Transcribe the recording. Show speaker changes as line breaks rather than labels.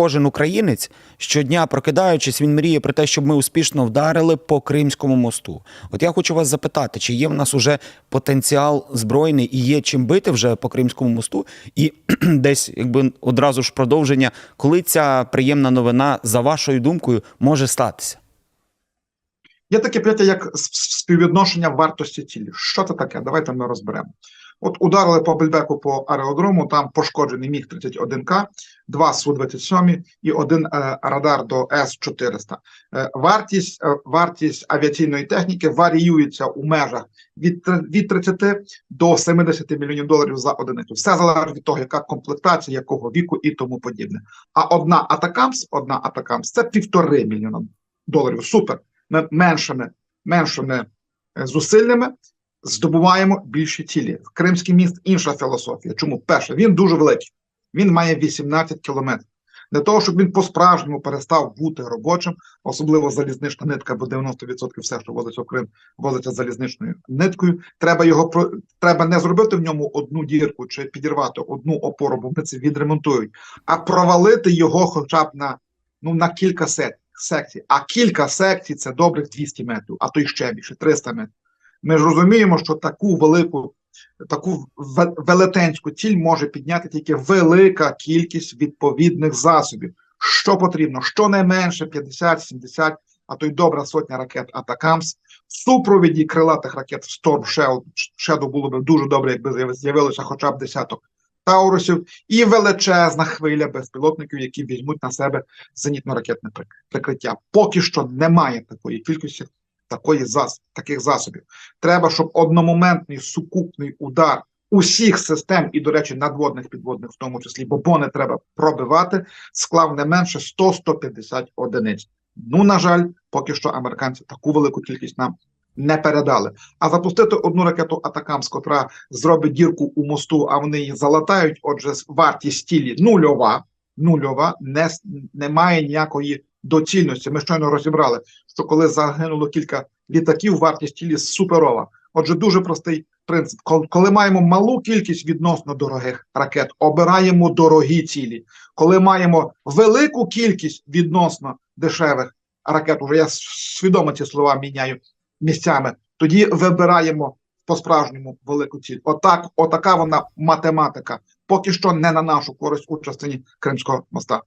кожен українець щодня прокидаючись, він мріє про те, щоб ми успішно вдарили по Кримському мосту. От я хочу вас запитати, чи є в нас уже потенціал збройний і є чим бити вже по Кримському мосту? І десь, якби одразу ж продовження, коли ця приємна новина, за вашою думкою, може статися?
Є таке поняття, як співвідношення вартості цілі. Що це таке? Давайте ми розберемо. От ударили по Бельбеку по аеродрому, там пошкоджений міг 31К, два Су-27 і один е, радар до С-400. Е, вартість, е, вартість авіаційної техніки варіюється у межах від, від 30 до 70 мільйонів доларів за одиницю. Все залежить від того, яка комплектація, якого віку і тому подібне. А одна Атакамс, одна Атакамс це півтори мільйона доларів. Супер меншими, меншими е, зусиллями здобуваємо більші цілі. Кримський міст інша філософія. Чому? Перше, він дуже великий. Він має 18 кілометрів. Для того, щоб він по-справжньому перестав бути робочим, особливо залізнична нитка, бо 90% все, що возиться в Крим, возиться залізничною ниткою. Треба його треба не зробити в ньому одну дірку чи підірвати одну опору, бо вони це відремонтують, а провалити його хоча б на, ну, на кілька сек- секцій. А кілька секцій це добрих 200 метрів, а то й ще більше 300 метрів. Ми ж розуміємо, що таку велику, таку ве- велетенську ціль може підняти тільки велика кількість відповідних засобів. Що потрібно? Щонайменше 50, 70, а то й добра сотня ракет Атакамс. В супровіді крилатих ракет Storm Shadow, Shadow було б дуже добре, якби з'яви- з'явилося хоча б десяток Таурусів, і величезна хвиля безпілотників, які візьмуть на себе зенітно-ракетне прик- прикриття. Поки що немає такої кількості такої зас, таких засобів. Треба, щоб одномоментний сукупний удар усіх систем, і, до речі, надводних підводних, в тому числі, бо бони треба пробивати, склав не менше 100-150 одиниць. Ну, на жаль, поки що американці таку велику кількість нам не передали. А запустити одну ракету Атакамс, котра зробить дірку у мосту, а вони її залатають. Отже, вартість тілі нульова, нульова, не, немає ніякої доцільності. Ми щойно розібрали, що коли загинуло кілька літаків, вартість тілі суперова. Отже, дуже простий принцип. Коли маємо малу кількість відносно дорогих ракет, обираємо дорогі цілі. Коли маємо велику кількість відносно дешевих ракет, уже я свідомо ці слова міняю місцями, тоді вибираємо по-справжньому велику ціль. Отак, отака вона математика. Поки що не на нашу користь у частині Кримського моста.